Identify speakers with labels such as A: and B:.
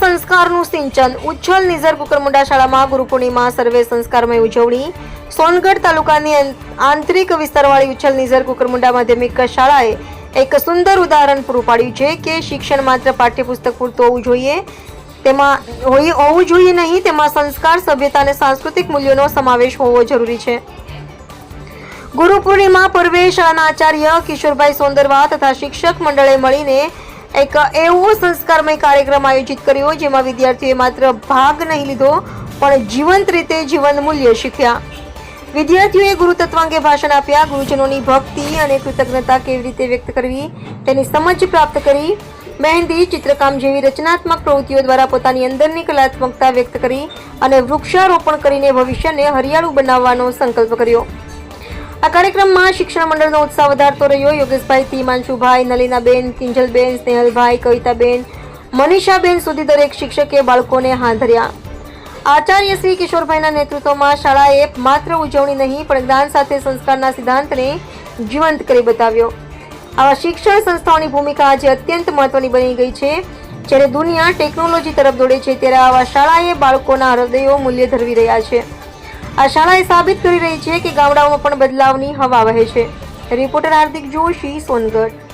A: સંસ્કારનું સિંચન. ઉચ્છલ નિઝર કુકરમુંડા શાળામાં ગુરુ પૂર્ણિમા સર્વે સંસ્કારમય ઉજવણી. સોનગઢ તાલુકાની આંતરિક વિસ્તારવાળી ઉચ્છલ નિઝર કુકરમુંડા માધ્યમિક શાળાએ એક સુંદર ઉદાહરણ પૂરું પાડ્યું છે કે શિક્ષણ માત્ર પાઠ્યપુસ્તક પૂરતું હોવું જોઈએ. તેમાં હોવું જોઈએ નહીં, તેમાં સંસ્કાર, સભ્યતા અને સાંસ્કૃતિક મૂલ્યોનો સમાવેશ હોવો જરૂરી છે. ગુરુ પૂર્ણિમા પર્વે શાળાના આચાર્ય કિશોરભાઈ સોંદરવા તથા શિક્ષક મંડળે મળીને એક એવો સંસ્કારમય કાર્યક્રમ આયોજિત કર્યો જેમાં વિદ્યાર્થીઓએ માત્ર ભાગ નહીં લીધો, પણ જીવંત રીતે જીવન મૂલ્ય શીખ્યા. વિદ્યાર્થીઓએ ગુરુ તત્વ અંગે ભાષણ આપ્યા. ગુરુજનોની ભક્તિ અને કૃતજ્ઞતા કેવી રીતે વ્યક્ત કરવી તેની સમજ પ્રાપ્ત કરી. મહેંદી, ચિત્રકામ જેવી રચનાત્મક પ્રવૃત્તિઓ દ્વારા પોતાની અંદરની કલાત્મકતા વ્યક્ત કરી અને વૃક્ષારોપણ કરીને ભવિષ્યને હરિયાળું બનાવવાનો સંકલ્પ કર્યો. આ કાર્યક્રમમાં શિક્ષણ મંડળનો ઉત્સાહ વધારતો રહ્યો. યોગેશભાઈ થી નલિનાબેન, કિંજલબેન, સ્નેહલભાઈ, કવિતાબેન, મનીષાબેન સુધી દરેક શિક્ષકે બાળકોને હાથ ધર્યા. આચાર્ય શ્રી કિશોરભાઈના નેતૃત્વમાં શાળાએ માત્ર ઉજવણી નહીં, પણ જ્ઞાન સાથે સંસ્કારના સિદ્ધાંતને જીવંત કરી બતાવ્યો. આવા શિક્ષણ સંસ્થાઓની ભૂમિકા આજે અત્યંત મહત્વની બની ગઈ છે. જ્યારે દુનિયા ટેકનોલોજી તરફ દોડે છે, ત્યારે આવા શાળાએ બાળકોના હૃદયો મૂલ્ય ધરવી રહ્યા છે. આ શાળાએ સાબિત કરી રહી છે કે ગામડાઓમાં પણ બદલાવની હવા વહે છે. રિપોર્ટર હાર્દિક જોશી સોનગઢ.